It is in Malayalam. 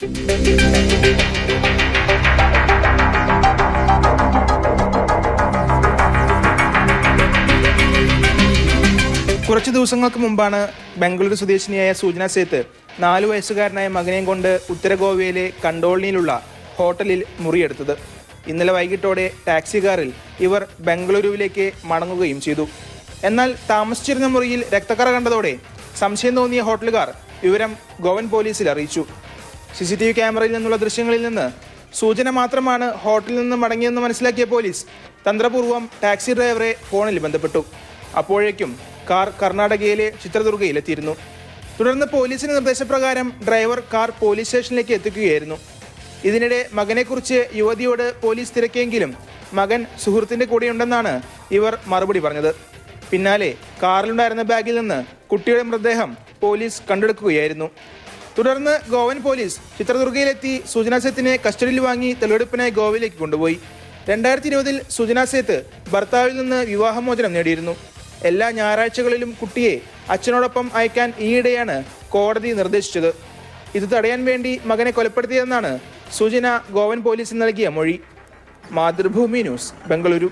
കുറച്ച് ദിവസങ്ങൾക്ക് മുമ്പാണ് ബംഗളൂരു സ്വദേശിനിയായ സൂചന സേത്ത് നാലു വയസ്സുകാരനായ മകനെയും കൊണ്ട് ഉത്തര ഗോവയിലെ കണ്ടോളിനിയിലുള്ള ഹോട്ടലിൽ മുറിയെടുത്തത്. ഇന്നലെ വൈകിട്ടോടെ ടാക്സി കാറിൽ ഇവർ ബംഗളൂരുവിലേക്ക് മടങ്ങുകയും ചെയ്തു. എന്നാൽ താമസിച്ചിരുന്ന മുറിയിൽ രക്തക്കറ കണ്ടതോടെ സംശയം തോന്നിയ ഹോട്ടലുകാർ വിവരം ഗോവൻ പോലീസിൽ അറിയിച്ചു. സി സി ടി വി ക്യാമറയിൽ നിന്നുള്ള ദൃശ്യങ്ങളിൽ നിന്ന് സൂചന മാത്രമാണ് ഹോട്ടലിൽ നിന്ന് മടങ്ങിയെന്ന് മനസ്സിലാക്കിയ പോലീസ് തന്ത്രപൂർവം ടാക്സി ഡ്രൈവറെ ഫോണിൽ ബന്ധപ്പെട്ടു. അപ്പോഴേക്കും കാർ കർണാടകയിലെ ചിത്രദുർഗയിലെത്തിയിരുന്നു. തുടർന്ന് പോലീസിന്റെ നിർദ്ദേശപ്രകാരം ഡ്രൈവർ കാർ പോലീസ് സ്റ്റേഷനിലേക്ക് എത്തിക്കുകയായിരുന്നു. ഇതിനിടെ മകനെക്കുറിച്ച് യുവതിയോട് പോലീസ് തിരക്കിയെങ്കിലും മകൻ സുഹൃത്തിന്റെ കൂടെയുണ്ടെന്നാണ് ഇവർ മറുപടി പറഞ്ഞത്. പിന്നാലെ കാറിലുണ്ടായിരുന്ന ബാഗിൽ നിന്ന് കുട്ടിയുടെ മൃതദേഹം പോലീസ് കണ്ടെടുക്കുകയായിരുന്നു. തുടർന്ന് ഗോവൻ പോലീസ് ചിത്രദുർഗയിലെത്തി സുജന സേത്തിനെ കസ്റ്റഡിയിൽ വാങ്ങി തെളിവെടുപ്പിനായി ഗോവയിലേക്ക് കൊണ്ടുപോയി. രണ്ടായിരത്തി ഇരുപതിൽ സുജന സേത്ത് ഭർത്താവിൽ നിന്ന് വിവാഹമോചനം നേടിയിരുന്നു. എല്ലാ ഞായറാഴ്ചകളിലും കുട്ടിയെ അച്ഛനോടൊപ്പം അയക്കാൻ ഈയിടെയാണ് കോടതി നിർദ്ദേശിച്ചത്. ഇത് തടയാൻ വേണ്ടി മകനെ കൊലപ്പെടുത്തിയതെന്നാണ് സുജന ഗോവൻ പോലീസിന് നൽകിയ മൊഴി. മാതൃഭൂമി ന്യൂസ് ബംഗളൂരു.